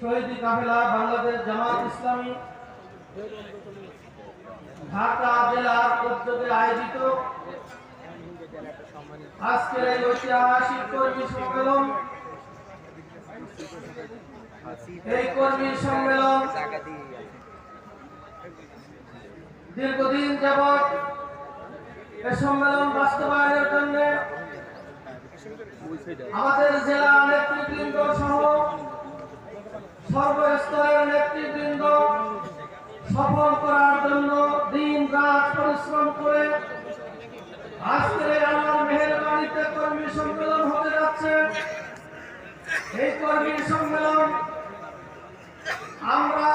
শহীদ কাফেলা বাংলাদেশ জামাত ইসলামী ঢাকা জেলার উদ্যোগে আয়োজিত আজকের এই ঐতিহাসিক কর্মী সম্মেলন। এই কর্মী সম্মেলন দীর্ঘদিন যাবৎ এই সম্মেলন বাস্তবায়নের জন্য আমাদের জেলা নেতৃবৃন্দ সহ সর্বস্তরের নেতৃবৃন্দ সফল করার জন্য দিন রাত পরিশ্রম করে আজকে আমার মেহরবানিতে কর্মী সম্মেলন হতে যাচ্ছে। এই কর্মী সম্মেলন আমরা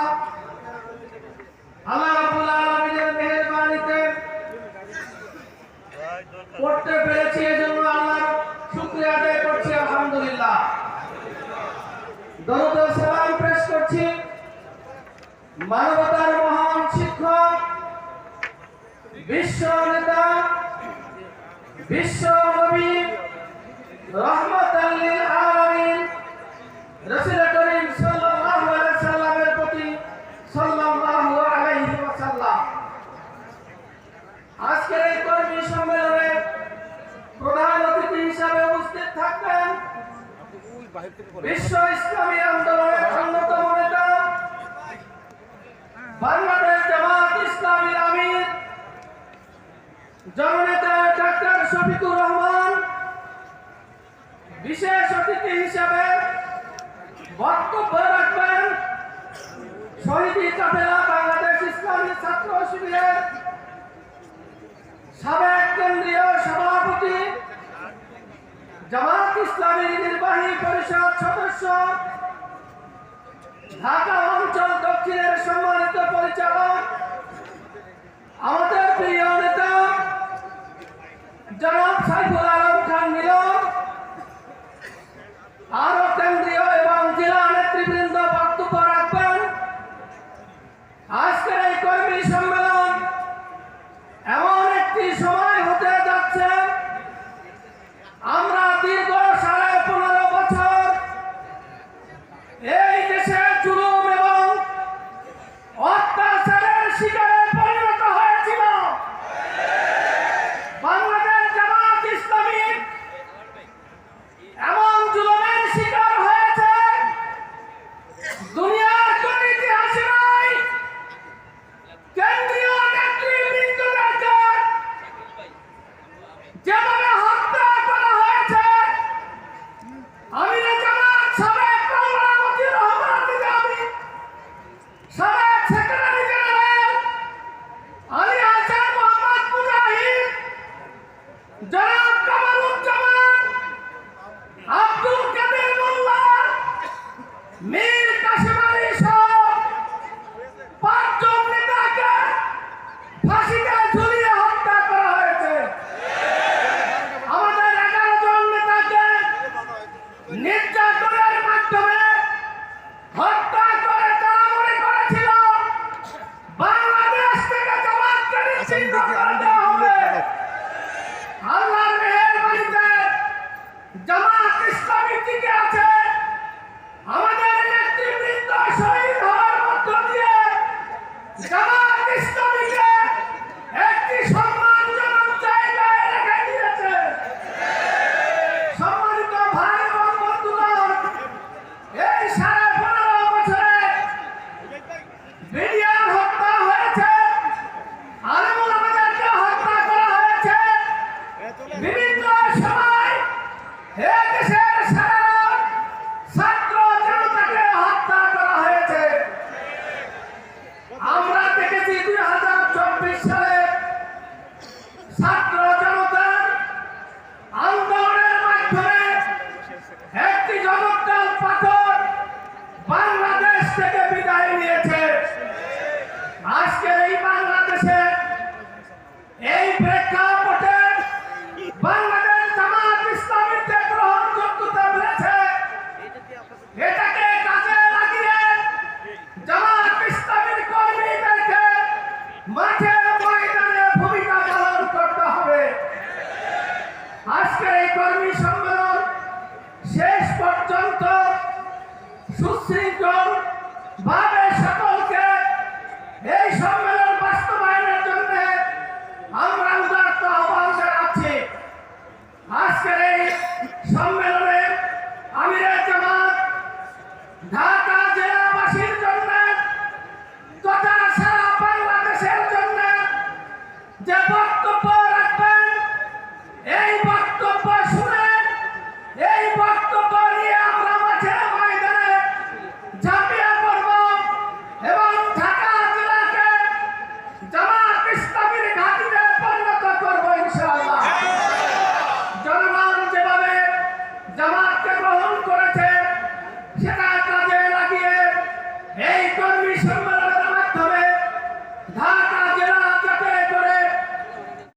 আল্লাহ রাব্বুল আলামিনের মেহরবানিতে করতে পেরেছি। এজন্য দরুদ সালাম পেশ করছি। মানবতার মহান শিক্ষক বিশ্ব নেতা বিশ্ব নবী রহমত বিশ্ব ইসলামী আন্দোলনের অন্যতম নেতা বাংলাদেশ জামাত ইসলামীর আমির, জননেতা ডাক্তার শফিকুর রহমান, বিশেষ অতিথি হিসাবে বক্তব্য রাখবেন শহীদি কাফেলা জামাত ইসলামের নির্বাহী পরিষদ সদস্য, ঢাকা অঞ্চল দক্ষিণের সম্মানিত পরিচালক, আমাদের প্রিয় নেতা জনাব সাইফুল আলম খান মিলন। শিকারে sossega.